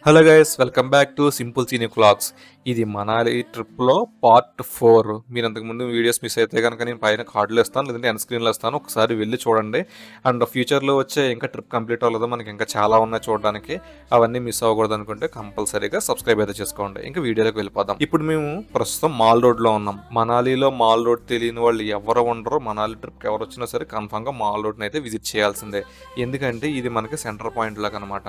Hello guys, welcome back to Simple Cine Vlogs. ఇది మనాలి ట్రిప్లో part four మీరు అంతకు ముందు వీడియోస్ మిస్ అయితే కనుక నేను పైన కార్డులు ఇస్తాను లేదంటే ఎన్ స్క్రీన్లో ఇస్తాను ఒకసారి వెళ్ళి చూడండి అండ్ ఫ్యూచర్లో వచ్చే ఇంకా ట్రిప్ కంప్లీట్ అవ్వలేదో మనకి ఇంకా చాలా ఉన్నాయి చూడడానికి అవన్నీ మిస్ అవ్వకూడదు అనుకుంటే కంపల్సరీగా సబ్స్క్రైబ్ అయితే చేసుకోండి ఇంకా వీడియోలోకి వెళ్ళిపోదాం ఇప్పుడు మేము ప్రస్తుతం మాల్ రోడ్లో ఉన్నాం మనాలిలో మాల్ రోడ్ తెలియని వాళ్ళు ఎవరు ఉండరు మనాలి ట్రిప్కి ఎవరు వచ్చినా సరే కన్ఫామ్గా మాల్ రోడ్ని అయితే విజిట్ చేయాల్సిందే ఎందుకంటే ఇది మనకి సెంటర్ పాయింట్ లాగా అనమాట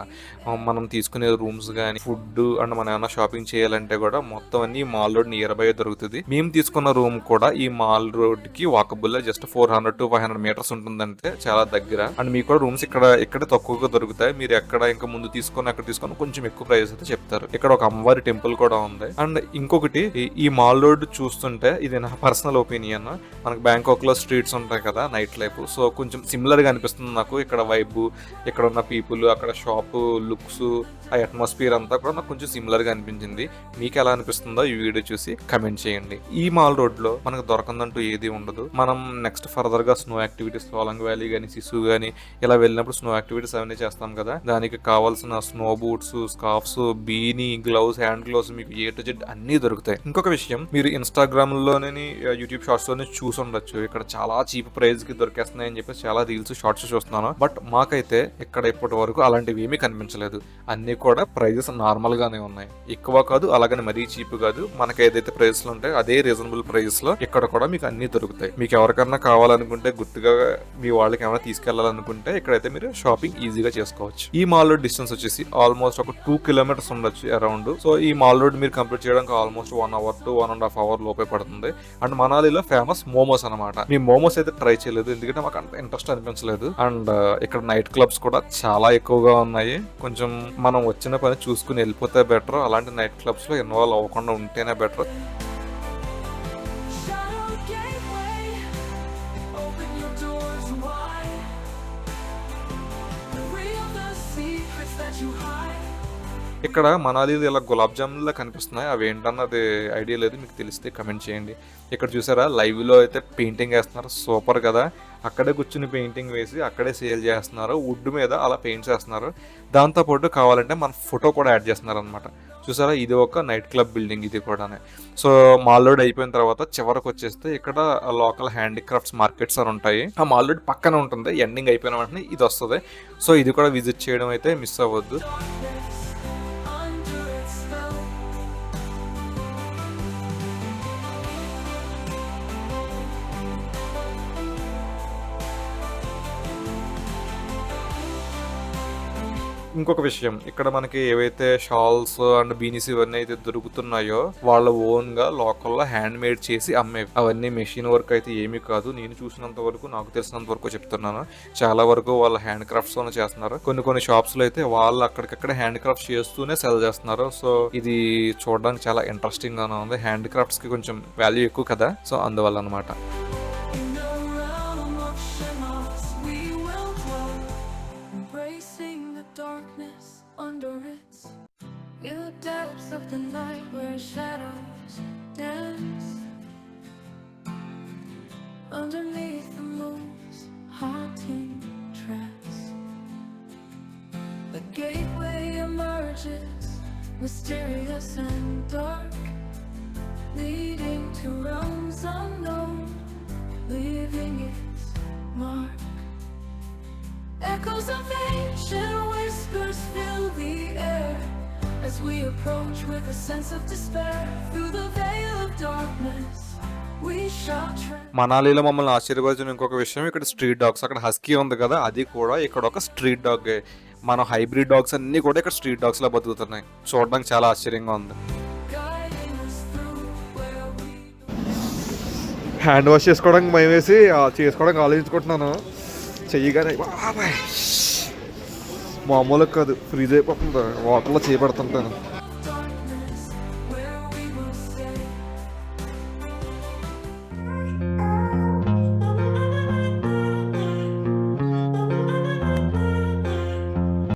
మనం తీసుకునే రూమ్స్ కానీ ఫుడ్ అండ్ మనం ఏమైనా షాపింగ్ చేయాలంటే కూడా మొత్తం అన్ని మాల్ రోడ్ నియర్ బై దొరుకుతుంది మేము తీసుకున్న రూమ్ కూడా ఈ మాల్ రోడ్ కి walkable just four hundred to five hundred metres ఉంటుందంటే చాలా దగ్గర అండ్ మీకు కూడా రూమ్స్ ఇక్కడ ఇక్కడ తక్కువగా దొరుకుతాయి మీరు ఎక్కడ ఇంకా ముందు తీసుకొని అక్కడ తీసుకొని కొంచెం ఎక్కువ ప్రైస్ అయితే చెప్తారు ఇక్కడ ఒక అమ్మవారి టెంపుల్ కూడా ఉంది అండ్ ఇంకొకటి ఈ మాల్ రోడ్ చూస్తుంటే ఇది నా పర్సనల్ ఒపీనియన్ మనకు బ్యాంకాక్ లో స్ట్రీట్స్ ఉంటాయి కదా నైట్ లైఫ్ సో కొంచెం సిమిలర్ గా అనిపిస్తుంది నాకు ఇక్కడ వైబ్ ఇక్కడ ఉన్న పీపుల్ అక్కడ షాప్ లుక్స్ ఆ అట్మాస్ఫియర్ అంతా కూడా నాకు కొంచెం సిమిలర్ గా అనిపించింది మీకు ఎలా అనిపిస్తుందో ఈ వీడియో చూసి కమెంట్ చేయండి ఈ మాల్ రోడ్ లో మనకు దొరకందంటూ ఏది ఉండదు మనం నెక్స్ట్ ఫర్దర్గా స్నో యాక్టివిటీస్ లోలంగ్ వ్యాలీ కానీ శిశు కానీ ఇలా వెళ్ళినప్పుడు స్నో యాక్టివిటీస్ అవన్నీ చేస్తాం కదా దానికి కావాల్సిన snow boots scarves beanie gloves hand gloves మీకు ఏ టు జెడ్ అన్ని దొరుకుతాయి ఇంకొక విషయం మీరు ఇన్స్టాగ్రామ్ లోని యూట్యూబ్ షార్ట్స్ లోని చూసి ఉండొచ్చు ఇక్కడ చాలా చీప్ ప్రైస్ కి దొరికేస్తున్నాయి అని చెప్పేసి చాలా రీల్స్ షార్ట్స్ చూస్తున్నాను బట్ మాకైతే ఇక్కడ ఇప్పటి వరకు అలాంటివి ఏమీ కనిపించలేదు అన్ని కూడా ప్రైజెస్ నార్మల్ గానే ఉన్నాయి ఎక్కువ కాదు అలాగని మరి మరీ చీప్ కాదు మనకి ఏదైతే ప్రైస్ లో ఉంటాయో అదే రీజనబుల్ ప్రైస్ లో ఇక్కడ కూడా మీకు అన్ని దొరుకుతాయి మీకు ఎవరికన్నా కావాలనుకుంటే గుర్తుగా మీ వాళ్ళకి ఏమైనా తీసుకెళ్లాలనుకుంటే ఇక్కడైతే మీరు షాపింగ్ ఈజీగా చేసుకోవచ్చు ఈ మాల్ రోడ్ డిస్టెన్స్ వచ్చేసి ఆల్మోస్ట్ ఒక టూ కిలోమీటర్స్ ఉండొచ్చు అరౌండ్ సో ఈ మాల్ రోడ్ మీరు కంప్లీట్ చేయడానికి almost one hour to one and half hour లోపే పడుతుంది అండ్ మనాలిలో ఫేమస్ మోమోస్ అనమాట మీ మోమోస్ అయితే ట్రై చేయలేదు ఎందుకంటే మాకు అంత ఇంట్రెస్ట్ అనిపించలేదు అండ్ uh, ఇక్కడ నైట్ క్లబ్స్ కూడా చాలా ఎక్కువగా ఉన్నాయి కొంచెం మనం వచ్చిన పని చూసుకుని వెళ్ళిపోతే బెటర్ అలాంటి నైట్ క్లబ్స్ లో ఇన్వాల్వ్ వాళ్ళు అవ్వకుండా ఉంటేనే బెటర్ ఇక్కడ మనాలి ఇలా గులాబ్ జామున్లా కనిపిస్తున్నాయి అవి ఏంటన్నది ఐడియా లేదు మీకు తెలిస్తే కమెంట్ చేయండి ఇక్కడ చూసారా లైవ్లో అయితే పెయింటింగ్ వేస్తున్నారు సూపర్ కదా అక్కడే కూర్చుని పెయింటింగ్ వేసి అక్కడే సేల్ చేస్తున్నారు వుడ్ మీద అలా పెయింట్ చేస్తున్నారు దాంతోపాటు కావాలంటే మన ఫోటో కూడా యాడ్ చేస్తున్నారు అనమాట చూసారా ఇది ఒక నైట్ క్లబ్ బిల్డింగ్ ఇది కూడా సో మాల్లోడ్ అయిపోయిన తర్వాత చివరికి వచ్చేస్తే ఇక్కడ లోకల్ హ్యాండిక్రాఫ్ట్స్ మార్కెట్స్ అని ఉంటాయి ఆ మాల్లోడ్ పక్కన ఉంటుంది ఎండింగ్ అయిపోయిన వెంటనే ఇది వస్తుంది సో ఇది కూడా విజిట్ చేయడం అయితే మిస్ అవ్వద్దు ఇంకొక విషయం ఇక్కడ మనకి ఏవైతే షాల్స్ అండ్ బీనిస్ ఇవన్నీ అయితే దొరుకుతున్నాయో వాళ్ళ ఓన్ గా లోకల్ లో హ్యాండ్ మేడ్ చేసి అమ్మేవి అవన్నీ మెషిన్ వర్క్ అయితే ఏమీ కాదు నేను చూసినంత వరకు నాకు తెలిసినంత వరకు చెప్తున్నాను చాలా వరకు వాళ్ళ హ్యాండ్ క్రాఫ్ట్స్ లోనే చేస్తున్నారు కొన్ని కొన్ని షాప్స్ లో అయితే వాళ్ళు అక్కడికక్కడ హ్యాండ్ క్రాఫ్ట్స్ చేస్తూనే సెల్ చేస్తున్నారు సో ఇది చూడడానికి చాలా ఇంట్రెస్టింగ్ గానే ఉంది హ్యాండ్ క్రాఫ్ట్స్ కి కొంచెం వాల్యూ ఎక్కువ కదా సో అందువల్ల అనమాట under its new depths of the night where shadows dance underneath the moon's haunting trance. The gateway emerges, mysterious and dark, leading to realms unknown, leaving its mark. Echoes of ancient whispers fill the air As we approach with a sense of despair Through the veil of darkness మనాలిలో మమ్మల్ని ఆశీర్వదించిన ఇంకొక విషయం ఇక్కడ street dogs అక్కడ husky ఉంది కదా అది కూడా ఇక్కడ ఒక స్ట్రీట్ డాగ్ మన హైబ్రిడ్ డాగ్స్ అన్నీ కూడా ఇక్కడ స్ట్రీట్ డాగ్స్లో బతుకుతున్నాయి చూడడానికి చాలా ఆశ్చర్యంగా ఉంది హ్యాండ్ వాష్ చేసుకోవడానికి భయం వేసి చేసుకోవడానికి ఆలోచించుకుంటున్నాను చెయ్యగానే బాబాయ్ మామూలుగా కాదు ఫ్రీజ్ అయిపోతుంది వాటర్లో చేయబడుతుంటాను